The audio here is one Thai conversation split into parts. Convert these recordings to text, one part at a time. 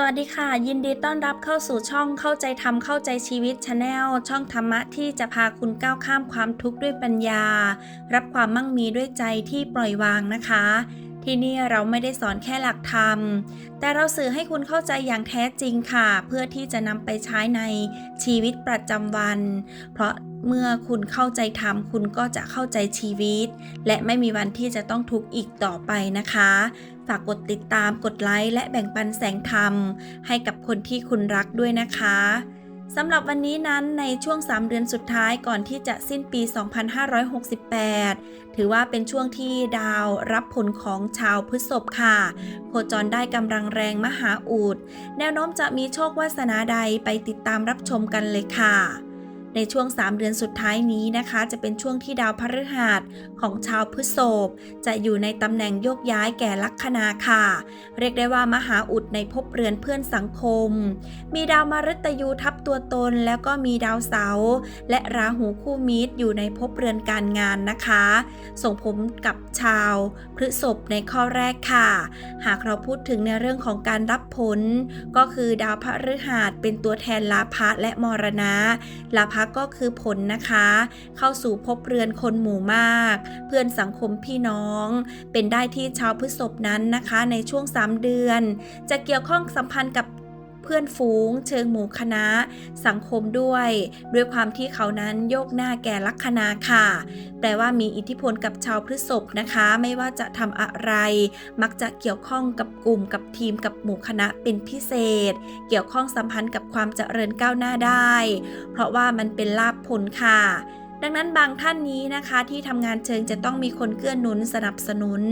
สวัสดีค่ะ ยินดีต้อนรับเข้าสู่ช่องเข้าใจธรรมเข้าใจชีวิตชาแนลช่องธรรมะที่จะพาคุณก้าวข้ามความทุกข์ด้วยปัญญา รับความมั่งมีด้วยใจที่ปล่อยวางนะคะ ที่นี่เราไม่ได้สอนแค่หลักธรรม แต่เราสื่อให้คุณเข้าใจอย่างแท้จริงค่ะ เพื่อที่จะนำไปใช้ในชีวิตประจำวัน เพราะเมื่อคุณเข้าใจธรรมคุณก็จะเข้าใจชีวิต และไม่มีวันที่จะต้องทุกข์อีกต่อไปนะคะ ฝากกดติดตามกดไลค์และแบ่งปันแสงธรรม ให้กับคนที่คุณรักด้วยนะคะสำหรับวันนี้นั้นในช่วง 3 เดือนสุดท้ายก่อนที่จะสิ้นปี 2568 ถือว่าเป็นช่วงที่ดาวรับผลของชาวพฤษภค่ะ โคจรได้กำลังแรงมหาอุดแนวโน้มจะมีโชควาสนาใดไปติดตามรับชมกันเลยค่ะ ในช่วง 3 เดือนสุดท้ายนี้นะคะ จะเป็นช่วงที่ดาวพฤหัสของชาวพฤษภจะอยู่ในตำแหน่งโยกย้ายแก่ลัคนาค่ะ เรียกได้ว่ามหาอุดในภพเรือนเพื่อนสังคม มีดาวมฤตยูทับตัวตน แล้วก็มีดาวเสาร์และราหูคู่มิตรอยู่ในภพเรือนการงานนะคะ ส่งผลกับชาวพฤษภในข้อแรกค่ะ หากเราพูดถึงในเรื่องของการรับผล ก็คือดาวพฤหัสเป็นตัวแทนลาภะและมรณะลาภะก็คือผลนะคะ เข้าสู่พบเรือนคนหมู่มาก เพื่อนสังคมพี่น้อง เป็นได้ที่ชาวพฤษภนั้นนะคะ ในช่วง 3 เดือน จะเกี่ยวข้องสัมพันธ์กับ พื่อนฝูง เชิงหมู่คณะ สังคมด้วย ด้วยความที่เขานั้นโยกหน้าแก่ลัคนาค่ะ แปลว่ามีอิทธิพลกับชาวพฤษภนะคะ ไม่ว่าจะทำอะไร มักจะเกี่ยวข้องกับกลุ่มกับทีมกับหมู่คณะเป็นพิเศษ เกี่ยวข้องสัมพันธ์กับความเจริญก้าวหน้าได้ เพราะว่ามันเป็นลาภผลค่ะ ดังนั้นบางท่านนี้นะคะที่ทำงานเชิงจะต้องมีคนเกื้อหนุนสนับสนุน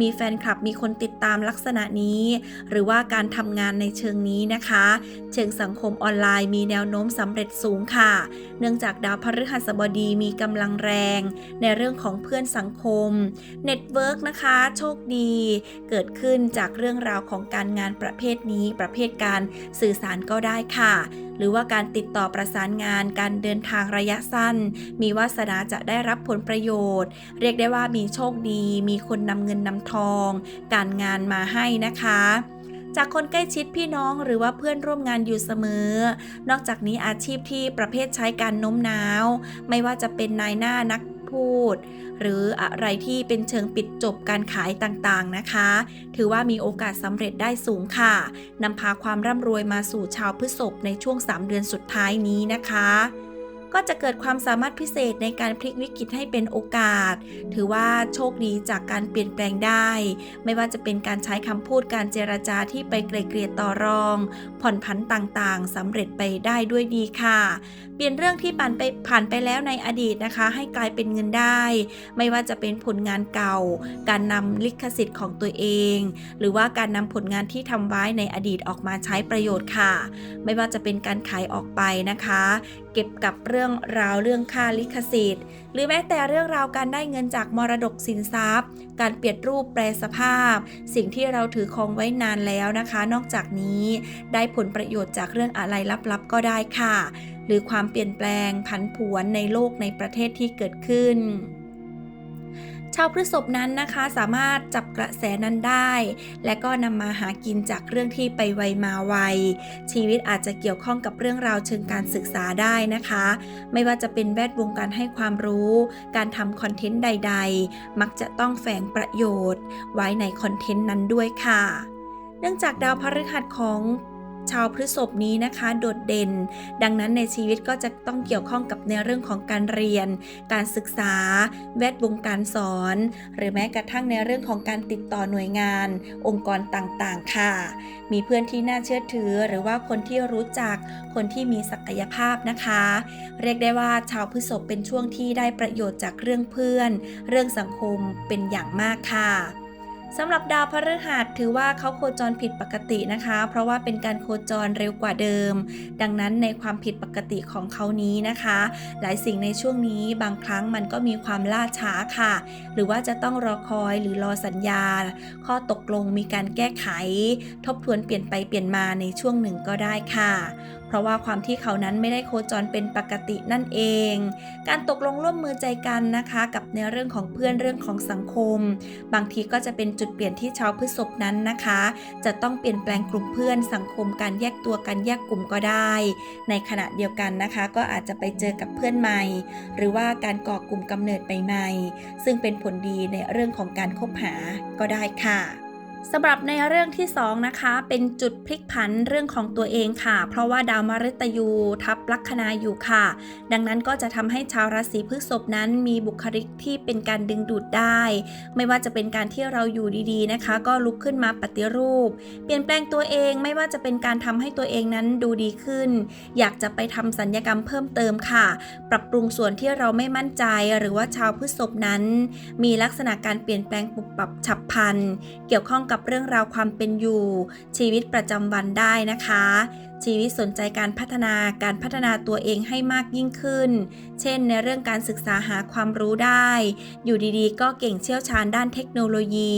มีแฟนคลับมีคนติดตามลักษณะนี้ หรือว่าการทำงานในเชิงนี้นะคะ เชิงสังคมออนไลน์มีแนวโน้มสำเร็จสูงค่ะ เนื่องจากดาวพฤหัสบดีมีกำลังแรง ในเรื่องของเพื่อนสังคมเน็ตเวิร์กนะคะ โชคดี เกิดขึ้นจากเรื่องราวของการงานประเภทนี้ประเภทการสื่อสารก็ได้ค่ะหรือว่าการติดต่อประสานงาน การเดินทางระยะสั้น มีวาสนาจะได้รับผลประโยชน์ เรียกได้ว่ามีโชคดี มีคนนำเงินนำทอง การงานมาให้นะคะจากคนใกล้ชิดพี่น้องหรือว่าเพื่อนร่วมงานอยู่เสมอ นอกจากนี้อาชีพที่ประเภทใช้การโน้มน้าว ไม่ว่าจะเป็นนายหน้านัก พูด หรืออะไรที่เป็นเชิงปิดจบการขายต่างๆนะคะ ถือว่ามีโอกาสสำเร็จได้สูงค่ะนำพาความร่ำรวยมาสู่ชาวพฤษภในช่วง 3 เดือนสุดท้ายนี้นะคะ ก็จะเกิดความสามารถพิเศษในการพลิกวิกฤตให้เป็นโอกาส ถือว่าโชคดีจากการเปลี่ยนแปลงได้ ไม่ว่าจะเป็นการใช้คำพูดการเจรจาที่ไปไกลเกลี่ยต่อรอง ผ่อนผันต่างๆสำเร็จไปได้ด้วยดีค่ะ เปลี่ยนเรื่องที่ผ่านไปผ่านไปแล้วในอดีตนะคะ ให้กลายเป็นเงินได้ ไม่ว่าจะเป็นผลงานเก่า การนำลิขสิทธิ์ของตัวเอง หรือว่าการนำผลงานที่ทำไว้ในอดีตออกมาใช้ประโยชน์ค่ะ ไม่ว่าจะเป็นการขายออกไปนะคะ เก็บกับเรื่องราวเรื่องค่าลิขสิทธิ์ หรือแม้แต่เรื่องราวการได้เงินจากมรดกสินทรัพย์ การเปลี่ยนรูปแปลสภาพ สิ่งที่เราถือครองไว้นานแล้วนะคะ นอกจากนี้ได้ผลประโยชน์จากเรื่องอะไรลับๆก็ได้ค่ะ หรือความเปลี่ยนแปลงผันผวนในโลกในประเทศที่เกิดขึ้น ชาวพฤษภนั้นนะคะ สามารถจับกระแสนั้นได้ และก็นำมาหากินจากเรื่องที่ไปไวมาไว ชีวิตอาจจะเกี่ยวข้องกับเรื่องราวเชิงการศึกษาได้นะคะ ไม่ว่าจะเป็นแวดวงการให้ความรู้ การทำคอนเทนต์ใด ๆ มักจะต้องแฝงประโยชน์ ไว้ในคอนเทนต์นั้นด้วยค่ะ เนื่องจากดาวพฤหัสของ ชาวพฤษภนี้นะคะ โดดเด่น ดังนั้นในชีวิตก็จะต้องเกี่ยวข้องกับในเรื่องของการเรียน การศึกษา แวดวงการสอน หรือแม้กระทั่งในเรื่องของการติดต่อหน่วยงาน องค์กรต่างๆ ค่ะ มีเพื่อนที่น่าเชื่อถือ หรือว่าคนที่รู้จัก คนที่มีศักยภาพนะคะ เรียกได้ว่าชาวพฤษภเป็นช่วงที่ได้ประโยชน์จากเรื่องเพื่อน เรื่องสังคมเป็นอย่างมากค่ะ สำหรับดาวพฤหัสถือว่าเขาโคจรผิดปกตินะคะ เพราะว่าเป็นการโคจรเร็วกว่าเดิม ดังนั้นในความผิดปกติของเขานี้นะคะ หลายสิ่งในช่วงนี้บางครั้งมันก็มีความล่าช้าค่ะ หรือว่าจะต้องรอคอยหรือรอสัญญา ข้อตกลงมีการแก้ไข ทบทวนเปลี่ยนไปเปลี่ยนมาในช่วงหนึ่งก็ได้ค่ะ ราะว่าความที่เขานั้นไม่ได้โคจรเป็นปกตินั่นเอง การตกลงร่วมมือใจกันนะคะ กับในเรื่องของเพื่อนเรื่องของสังคม บางทีก็จะเป็นจุดเปลี่ยนที่ชาวพฤษภนั้นนะคะ จะต้องเปลี่ยนแปลงกลุ่มเพื่อนสังคมการแยกตัวกันแยกกลุ่มก็ได้ ในขณะเดียวกันนะคะ ก็อาจจะไปเจอกับเพื่อนใหม่ หรือว่าการก่อกลุ่มกำเนิดใหม่ๆซึ่งเป็นผลดีในเรื่องของการคบหาก็ได้ค่ะ สำหรับในเรื่องที่ 2 นะคะ เป็นจุดพลิกผันเรื่องของตัวเองค่ะ เพราะว่าดาวมฤตยูทับลัคนาอยู่ค่ะ ดังนั้นก็จะทำให้ชาวราศีพฤษภนั้นมีบุคลิกที่เป็นการดึงดูดได้ ไม่ว่าจะเป็นการที่เราอยู่ดีๆนะคะ ก็ลุกขึ้นมาปฏิรูป เปลี่ยนแปลงตัวเองไม่ว่าจะเป็นการทำให้ตัวเองนั้นดูดีขึ้น อยากจะไปทำสัญญกรรมเพิ่มเติมค่ะ ปรับปรุงส่วนที่เราไม่มั่นใจหรือว่าชาวพฤษภนั้น มีลักษณะการเปลี่ยนแปลงปุบปรับฉับพลันเกี่ยวข้องกับเรื่องราวความเป็นอยู่ ชีวิตประจำวันได้นะคะ ชีวิตสนใจการพัฒนาการพัฒนาตัวเองให้มากยิ่งขึ้น เช่น ในเรื่องการศึกษาหาความรู้ได้ อยู่ดีๆ ก็เก่งเชี่ยวชาญด้านเทคโนโลยี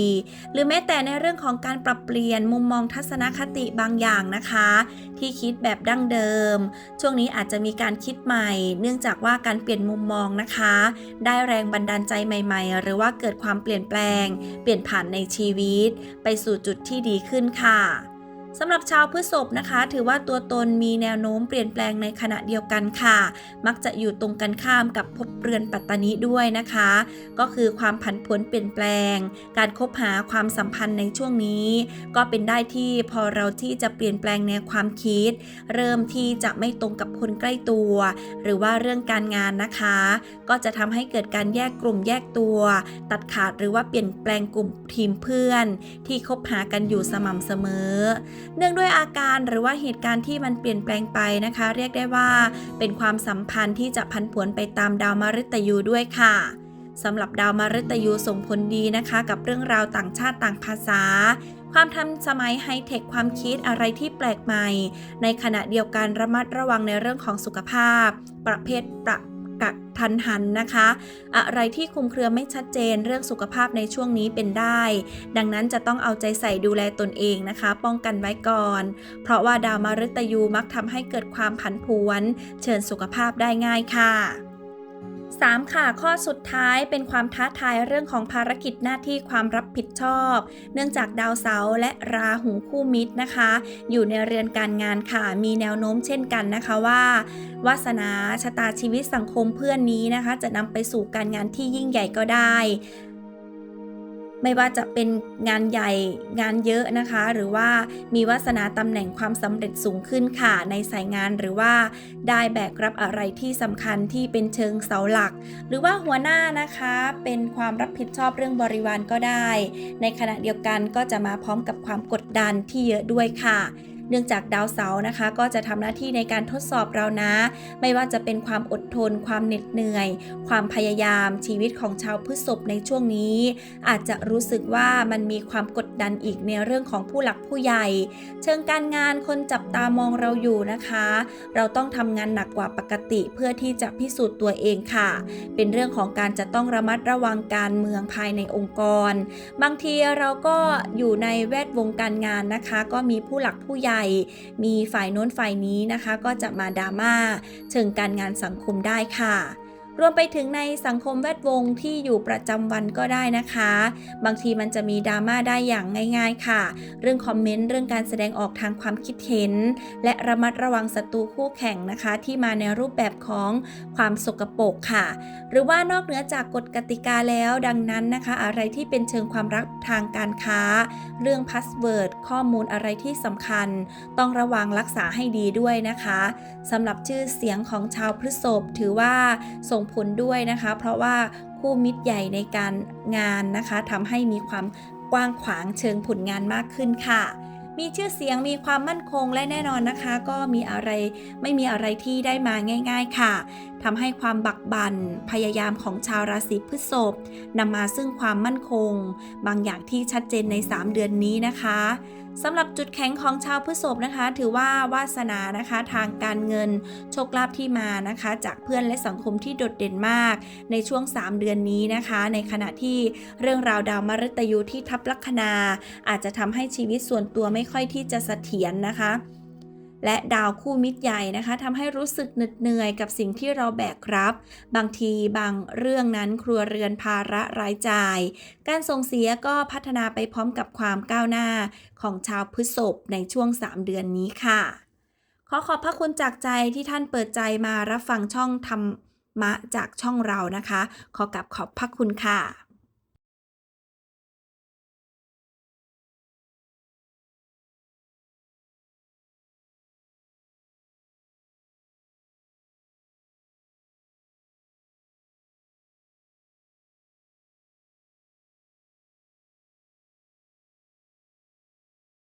หรือแม้แต่ในเรื่องของการปรับเปลี่ยนมุมมองทัศนคติบางอย่างนะคะ ที่คิดแบบดั้งเดิม ช่วงนี้อาจจะมีการคิดใหม่ เนื่องจากว่าการเปลี่ยนมุมมองนะคะ ได้แรงบันดาลใจใหม่ ๆ หรือว่าเกิดความเปลี่ยนแปลง เปลี่ยนผ่านในชีวิตสู่จุดที่ดีขึ้นค่ะ สำหรับชาวพฤษภนะคะ ถือว่าตัวตนมีแนวโน้มเปลี่ยนแปลงในขณะเดียวกันค่ะ มักจะอยู่ตรงกันข้ามกับภพเรือนปัตตานิด้วยนะคะ ก็คือความผันผวนเปลี่ยนแปลง การคบหาความสัมพันธ์ในช่วงนี้ ก็เป็นได้ที่พอเราที่จะเปลี่ยนแปลงแนวความคิด เริ่มที่จะไม่ตรงกับคนใกล้ตัว หรือว่าเรื่องการงานนะคะ ก็จะทำให้เกิดการแยกกลุ่มแยกตัว ตัดขาดหรือว่าเปลี่ยนแปลงกลุ่มทีมเพื่อน ที่คบหากันอยู่สม่ำเสมอเนื่องด้วยอาการหรือว่าเหตุการณ์ที่มันเปลี่ยนแปลงไปนะคะ เรียกได้ว่าเป็นความสัมพันธ์ที่จะพันผวนไปตามดาวมฤตยูด้วยค่ะสำหรับดาวมฤตยูส่งผลดีนะคะ กับเรื่องราวต่างชาติต่างภาษา ความทันสมัยไฮเทคความคิดอะไรที่แปลกใหม่ ในขณะเดียวกันระมัดระวังในเรื่องของสุขภาพ ประเภทประ กักทันหันนะคะ อะไรที่คุมเครือไม่ชัดเจนเรื่องสุขภาพในช่วงนี้เป็นได้ ดังนั้นจะต้องเอาใจใส่ดูแลตนเองนะคะ ป้องกันไว้ก่อน เพราะว่าดาวมฤตยูมักทำให้เกิดความผันผวน เชิญสุขภาพได้ง่ายค่ะ 3. ค่ะ ข้อสุดท้ายเป็นความท้าทายเรื่องของภารกิจหน้าที่ความรับผิดชอบ เนื่องจากดาวเสาร์และราหูคู่มิตรนะคะ อยู่ในเรือนการงานค่ะ มีแนวโน้มเช่นกันนะคะว่าวาสนาชะตาชีวิตสังคมเพื่อนนี้นะคะ จะนำไปสู่การงานที่ยิ่งใหญ่ก็ได้ ไม่ว่าจะเป็นงานใหญ่งานเยอะนะคะ หรือว่ามีวาสนาตำแหน่งความสำเร็จสูงขึ้นค่ะ ในสายงานหรือว่าได้แบกรับอะไรที่สำคัญที่เป็นเชิงเสาหลัก หรือว่าหัวหน้านะคะเป็นความรับผิดชอบเรื่องบริวารก็ได้ ในขณะเดียวกันก็จะมาพร้อมกับความกดดันที่เยอะด้วยค่ะ เนื่องจากดาวเสาร์นะคะ ก็จะทำหน้าที่ในการทดสอบเรานะ ไม่ว่าจะเป็นความอดทน ความเหน็ดเหนื่อย ความพยายามชีวิตของชาวพฤษภในช่วงนี้ อาจจะรู้สึกว่ามันมีความกดดันอีกในเรื่องของผู้หลักผู้ใหญ่ เชิงการงานคนจับตามองเราอยู่นะคะ เราต้องทำงานหนักกว่าปกติเพื่อที่จะพิสูจน์ตัวเองค่ะ เป็นเรื่องของการจะต้องระมัดระวังการเมืองภายในองค์กร บางทีเราก็อยู่ในแวดวงการงานนะคะ ก็มีผู้หลักผู้ใหญ่มีฝ่ายโน้นฝ่ายนี้นะคะ ก็จะมาดราม่าเชิงการงานสังคมได้ค่ะ รวมไปถึงในสังคมแวดวงที่อยู่ประจำวันก็ได้นะคะ บางทีมันจะมีดราม่าได้อย่างง่าย ๆ ค่ะ เรื่องคอมเมนต์เรื่องการแสดงออกทางความคิดเห็น และระมัดระวังศัตรูคู่แข่งนะคะ ที่มาในรูปแบบของความสกปรกค่ะ หรือว่านอกเหนือจากกฎกติกาแล้วดังนั้นนะคะ อะไรที่เป็นเชิงความรักทางการค้า เรื่องพาสเวิร์ดข้อมูลอะไรที่สำคัญ ต้องระวังรักษาให้ดีด้วยนะคะสำหรับชื่อเสียงของชาวพฤษภถือว่าส่งผลด้วยนะคะ เพราะว่าคู่มิตรใหญ่ในการงานนะคะทำให้มีความกว้างขวางเชิงผลงานมากขึ้นค่ะ มีชื่อเสียงมีความมั่นคงและแน่นอนนะคะ ก็มีอะไรไม่มีอะไรที่ได้มาง่าย ๆ ค่ะทำให้ความบักบัน่นพยายามของชาวราศีพฤษภนำมาซึ่งความมั่นคง บางอย่างที่ชัดเจนใน 3 เดือนนี้นะคะ สำหรับจุดแข็งของชาวพฤษภนะคะ ถือว่าวาสนานะคะทางการเงินโชคลาภที่มานะคะ จากเพื่อนและสังคมที่โดดเด่นมาก ในช่วง 3 เดือนนี้นะคะ ในขณะที่เรื่องราวดาวมฤตยูที่ทับลัคนา อาจจะทำให้ชีวิตส่วนตัวไม่ค่อยที่จะเสถียรนะคะ และดาวคู่มิตรใหญ่นะคะทำให้รู้สึกเหน็ดเหนื่อยกับสิ่งที่เราแบกรับ บางทีบางเรื่องนั้นครัวเรือนภาระรายจ่าย การส่งเสียก็พัฒนาไปพร้อมกับความก้าวหน้าของชาวพฤษภในช่วง 3 เดือนนี้ค่ะ ขอขอบพระคุณจากใจที่ท่านเปิดใจมารับฟังช่องธรรมะจากช่องเรานะคะ ขอกลับขอบพระคุณค่ะ